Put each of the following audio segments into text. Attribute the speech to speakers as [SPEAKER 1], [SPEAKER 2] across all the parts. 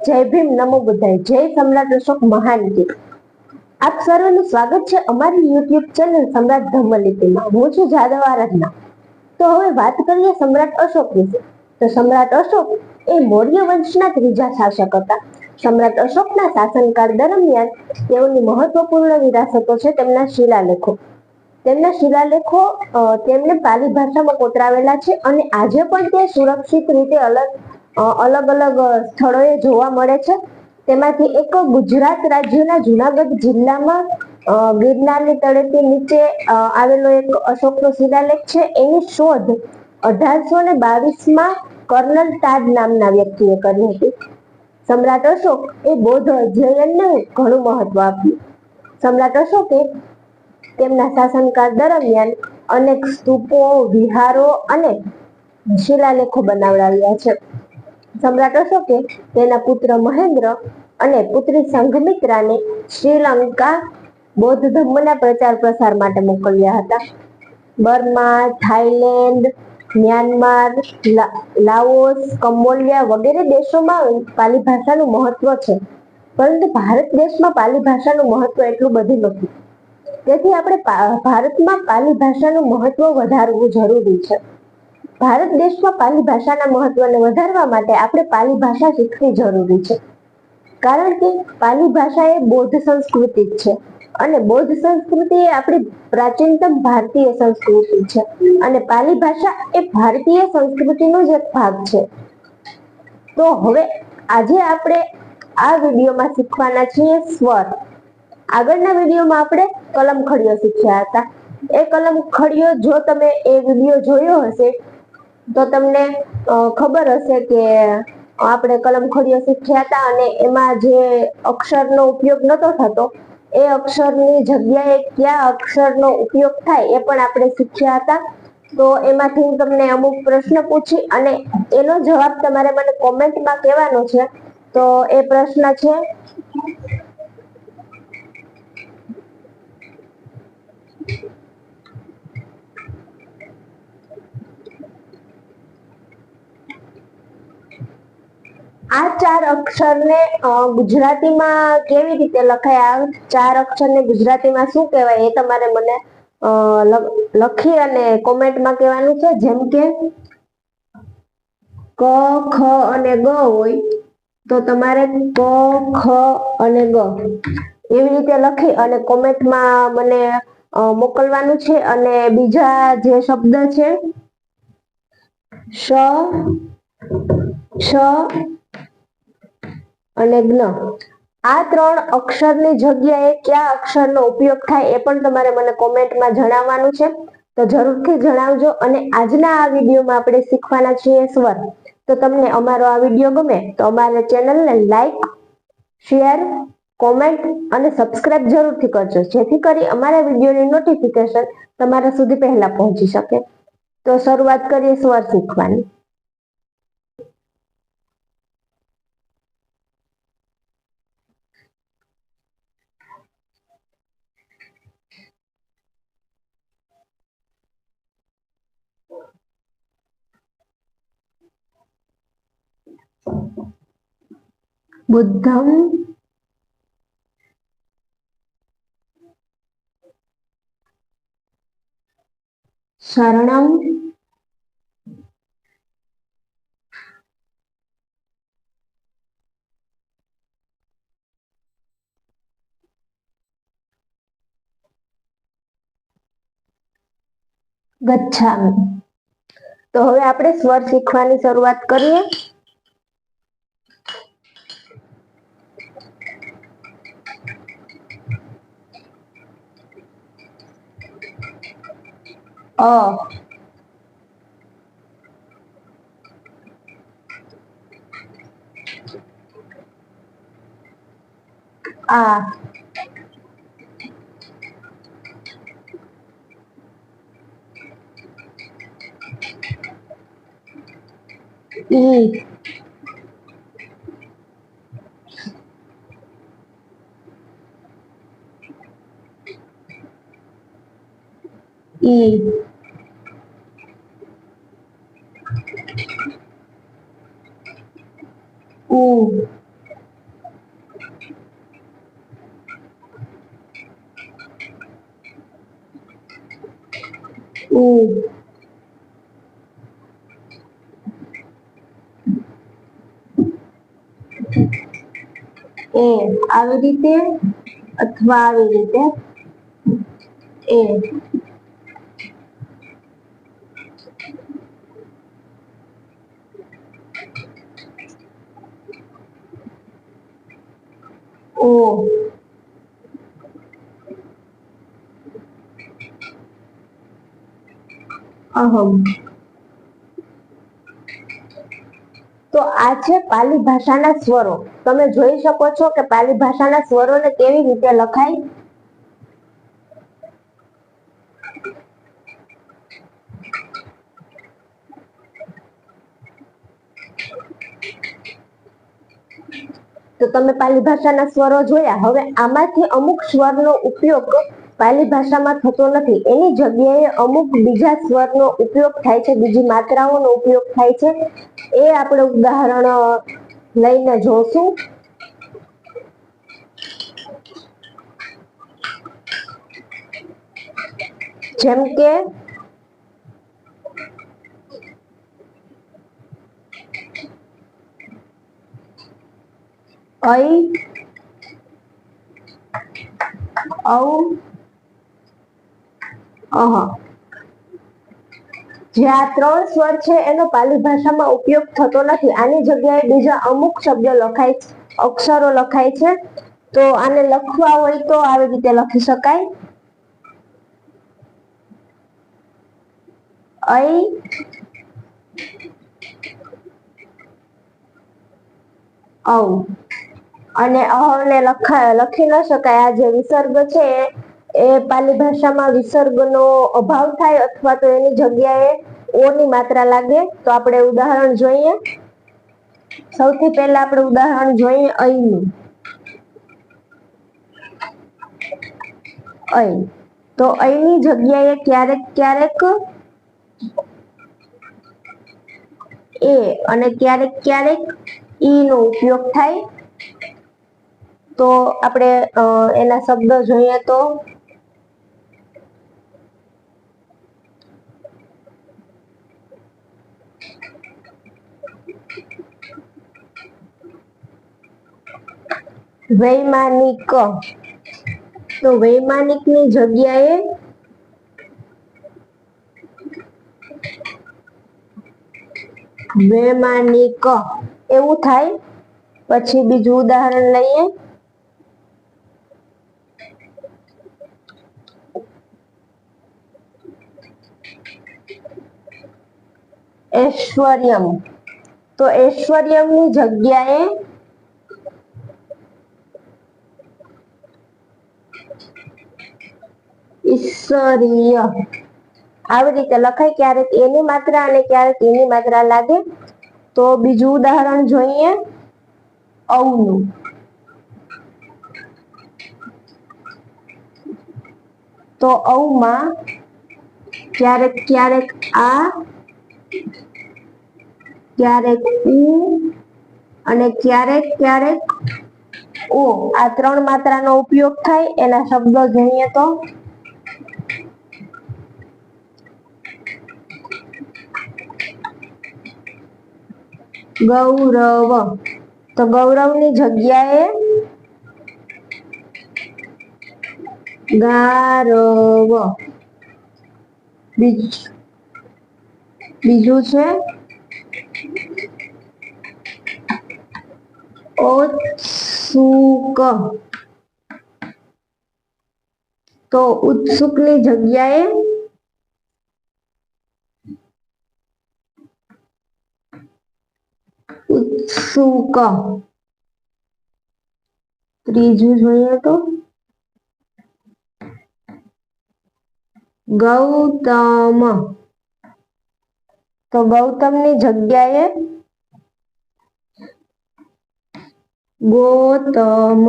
[SPEAKER 1] જય ભીમ, નમો બુદ્ધાય. જય સમ્રાટ અશોક મહાન કી આપ સર્વનું સ્વાગત છે અમારી યુટ્યુબ ચેનલ સમ્રાટ ધર્મલિપિમાં. હું છું જાદવ આરાધના. તો હવે વાત કરીએ સમ્રાટ અશોક વિશે. તો સમ્રાટ અશોક એ મૌર્ય વંશના ત્રીજા શાસક હતા. સમ્રાટ અશોકના શાસનકાળ દરમિયાન તેઓની મહત્વપૂર્ણ વિરાસતો છે તેમના શિલાલેખો. તેમના શિલાલેખો તેમને પાલી ભાષામાં કોતરાવેલા છે અને આજે પણ તે સુરક્ષિત રીતે અલગ અલગ અલગ સ્થળોએ જોવા મળે છે. તેમાંથી એક ગુજરાત રાજ્યના જુનાગઢ જિલ્લામાં ગિરનારની તળેટી નીચે આવેલો એક અશોકનો શિલાલેખ છે. એની શોધ અઢારસો ને બાવીસમાં કર્નલ તાજ નામના વ્યક્તિએ કરી હતી. સમ્રાટ અશોક એ બૌદ્ધ અધ્યયનને ઘણું મહત્વ આપ્યું. સમ્રાટ અશોકે તેમના શાસનકાળ દરમિયાન અનેક સ્તૂપો, વિહારો અને શિલાલેખો બનાવડાવ્યા છે. સમ્રાટ અશોકે તેના પુત્ર મહેન્દ્ર અને પુત્રી સંઘમિત્રાને શ્રીલંકા બૌદ્ધ ધર્મના પ્રચાર પ્રસાર માટે મોકલ્યા હતા. Burma Thailand Myanmar Laos, Cambodia વગેરે દેશોમાં પાલી ભાષાનું મહત્વ છે. પરંતુ ભારત દેશમાં પાલી ભાષાનું મહત્વ એટલું બધું નથી. તેથી આપણે ભારતમાં પાલી ભાષાનું મહત્વ વધારવું જરૂરી છે. ભારત દેશમાં પાલી ભાષાના મહત્વને વધારવા માટે આપણે પાલી ભાષા શીખવી જરૂરી છે. કારણ કે પાલી ભાષા એ બૌદ્ધ સંસ્કૃતિ છે અને બૌદ્ધ સંસ્કૃતિ એ આપણી પ્રાચીનતમ ભારતીય સંસ્કૃતિ છે અને પાલી ભાષા એ ભારતીય સંસ્કૃતિનો જ એક ભાગ છે. તો હવે આજે આપણે આ વિડીયોમાં શીખવાના છીએ સ્વર. આગળના વિડીયોમાં આપણે કલમ ખડીયો શીખ્યા હતા. એ કલમ ખડીયો જો તમે એ વીડિયો જોયો હશે તો તમને ખબર હશે કે, આપણે કલમ ખડીયો શીખ્યા હતા અને એમાં જે અક્ષરનો ઉપયોગ નતો થતો, એ અક્ષરની જગ્યાએ કયા અક્ષરનો ઉપયોગ થાય એ પણ આપણે શીખ્યા હતા. તો એમાંથી હું તમને અમુક પ્રશ્ન પૂછી અને એનો જવાબ તમારે મને કોમેન્ટમાં કહેવાનો છે. તો એ પ્રશ્ન છે આ ચાર અક્ષરને ને ગુજરાતીમાં કેવી રીતે લખાય? આ ચાર અક્ષરને ગુજરાતીમાં શું કહેવાય એ તમારે મને લખી અને કોમેન્ટમાં કહેવાનું છે. જેમ કે, ક, ખ અને ગ હોય તો તમારે ક ખ અને ગ એવી રીતે લખી અને કોમેન્ટમાં મને મોકલવાનું છે. અને બીજા જે શબ્દ છે, શ ક્ષ અને જ્ઞ. આ ત્રણ અક્ષરની જગ્યાએ કયા અક્ષરનો ઉપયોગ થાય એ પણ તમારે મને કોમેન્ટમાં જણાવવાનું છે. તો જરૂરથી જણાવજો અને આજના આ વિડીયોમાં આપણે શીખવાના છીએ સ્વર. તો તમને અમારો આ વીડિયો ગમે તો અમારા ચેનલને લાઈક, શેર, કોમેન્ટ અને સબસ્ક્રાઇબ જરૂરથી કરજો. જેથી કરી અમારા વિડીયોની નોટિફિકેશન તમારા સુધી પહેલા પહોંચી શકે. તો શરૂઆત કરીએ સ્વર શીખવાની. બુદ્ધમ શરણમ ગચ્છામિ તો હવે આપણે સ્વર શીખવાની શરૂઆત કરીએ. અ આ ઈ E U U એ આવી રીતે અથવા આવી રીતે એ ઓ. અહમ. તો આ છે પાલી ભાષાના સ્વરો. તમે જોઈ શકો છો કે પાલી ભાષાના સ્વરોને કેવી રીતે લખાય? તો તમે પાલી ભાષાના સ્વરો જોયા. હવે આમાંથી અમુક સ્વરનો ઉપયોગ પાલી ભાષામાં થતો નથી. એની જગ્યાએ અમુક બીજા સ્વરનો ઉપયોગ થાય છે, બીજી માત્રાઓનો ઉપયોગ થાય છે. એ આપણે ઉદાહરણ લઈને જોશું. જેમ કે ઐ ઔ જે આ ત્રણ સ્વર છે એનો પાલી ભાષામાં ઉપયોગ થતો નથી. આની જગ્યાએ બીજા અમુક શબ્દો લખાય, અક્ષરો લખાય છે. તો આને લખવા હોય તો આવી રીતે લખી શકાય. ઐ ઔ અને અહને લખા, લખી ન શકાય. આ જે વિસર્ગ છે, એ પાલી ભાષામાં વિસર્ગનો અભાવ થાય અથવા તો એની જગ્યાએ ઓ ની માત્રા લાગે. તો આપણે ઉદાહરણ જોઈએ. સૌથી પહેલા આપણે ઉદાહરણ જોઈએ ઐનું અહી તો અહીંની જગ્યાએ ક્યારેક ક્યારેક એ અને ક્યારેક ક્યારેક ઈ નો ઉપયોગ થાય. તો આપણે એના શબ્દ જોઈએ તો? વૈમાનિક. તો વૈમાનિકની જગ્યાએ વૈમાનિક. એવું થાય. પછી બીજું ઉદાહરણ લઈએ. ઐશ્વર્યમ તો ઐશ્વર્યમની જગ્યાએ ઈશ્વરીય આવી રીતે લખાય ક્યારેક એની માત્રા અને ક્યારેક એની માત્રા લાગે. તો બીજું ઉદાહરણ જોઈએ. ઔનું તો ઔમાં ક્યારેક ક્યારેક આ ક્યારેક ઉ અને ક્યારેક ક્યારેક ઓ. આ ત્રણ માત્રાનો ઉપયોગ થાય, એના શબ્દો જોઈએ તો. ગૌરવ. તો ગૌરવની જગ્યાએ ગારવ. બીજ, બીજું છે? ઉત્સુક તો ઉત્સુકની જગ્યાએ ઉત્સુક ત્રીજું જોઈએ તો ગૌતમ તો ગૌતમની જગ્યાએ ગોતમ.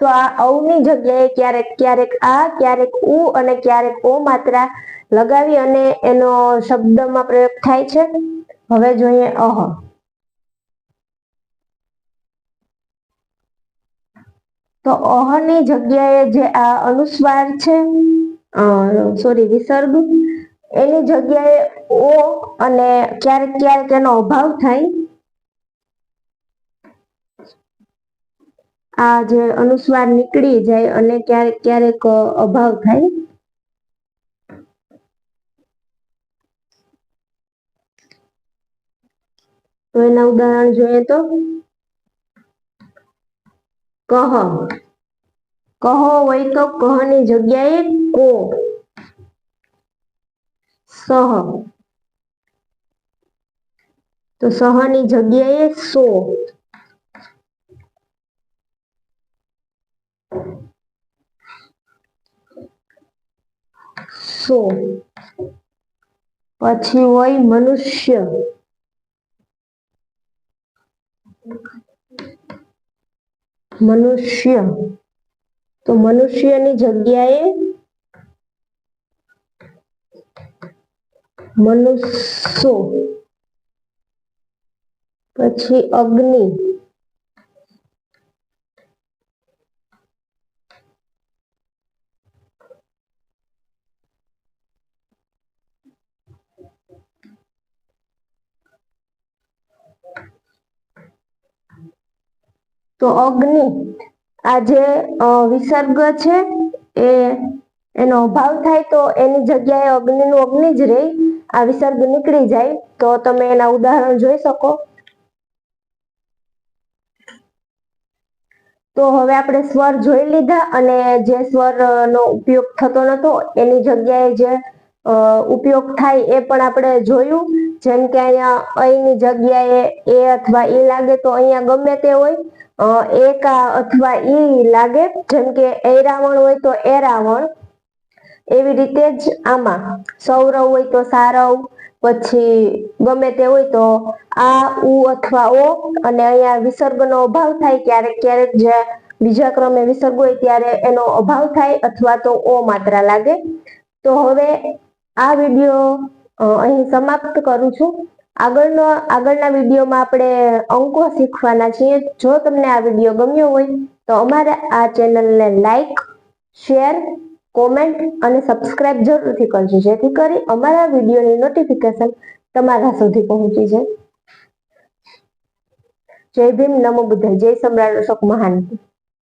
[SPEAKER 1] તો આ ઔની જગ્યાએ ક્યારેક ક્યારેક આ, ક્યારેક ઉ અને ક્યારેક ઓ માત્રા લગાવી અને એનો શબ્દમાં પ્રયોગ થાય છે. હવે જોઈએ અહ. તો અહની જગ્યાએ જે આ અનુસ્વાર છે સોરી વિસર્ગ, એની જગ્યાએ ઓ અને ક્યારેક ક્યારેક એનો અભાવ થાય. આ જે અનુસ્વાર નીકળી જાય અને ક્યારેક ક્યારેક અભાવ થાય. તો એના ઉદાહરણ જોઈએ તો, કહ. કહો હોય તો કહની જગ્યાએ કો. સહ. તો સહની જગ્યાએ સો. સો. પછી હોય મનુષ્ય. મનુષ્ય. તો મનુષ્યની જગ્યાએ મનુષ્યો. પછી અગ્નિ. તો અગ્નિ આ જે વિસર્ગ છે, એ, એનો અભાવ થાય તો એની જગ્યાએ અગ્નિનું અગ્નિ જ રહે, આ વિસર્ગ નીકળી જાય, તો તમે એના ઉદાહરણ જોઈ શકો. તો હવે આપણે સ્વર જોઈ લીધા અને જે સ્વર નો ઉપયોગ થતો નતો, એની જગ્યાએ જે ઉપયોગ થાય એ પણ આપણે જોયું. જેમ કે અહીંયા અહીંની જગ્યાએ એ અથવા ઈ લાગે તો અહીંયા ગમે તે હોય. એકા અથવા ઈ લાગે. જેમ કે એરાવણ હોય તો એરાવણ એવી રીતે જ આમાં. સૌરવ હોય તો સારવ. પછી ગમે તે હોય તો આ, ઉ અથવા ઓ. અને અહીંયા વિસર્ગનો અભાવ થાય ક્યારેક ક્યારેક જે બીજા ક્રમે વિસર્ગ હોય ત્યારે એનો અભાવ થાય અથવા તો ઓ માત્રા લાગે. તો હવે આ વીડિયો અહીં સમાપ્ત કરું છું. આગળનો, આગળના વિડીયોમાં આપણે અંકો શીખવાના છીએ. જો તમને આ વીડિયો ગમ્યો હોય, તો અમારે આ ચેનલને લાઈક, શેર, કોમેન્ટ અને સબસ્ક્રાઇબ જરૂરથી કરજો, જેથી કરી અમારા વિડીયોની નોટિફિકેશન તમારા સુધી પહોંચી જાય. જય ભીમ, નમો બુદ્ધાય, જય સમ્રાટ અશોક મહાન.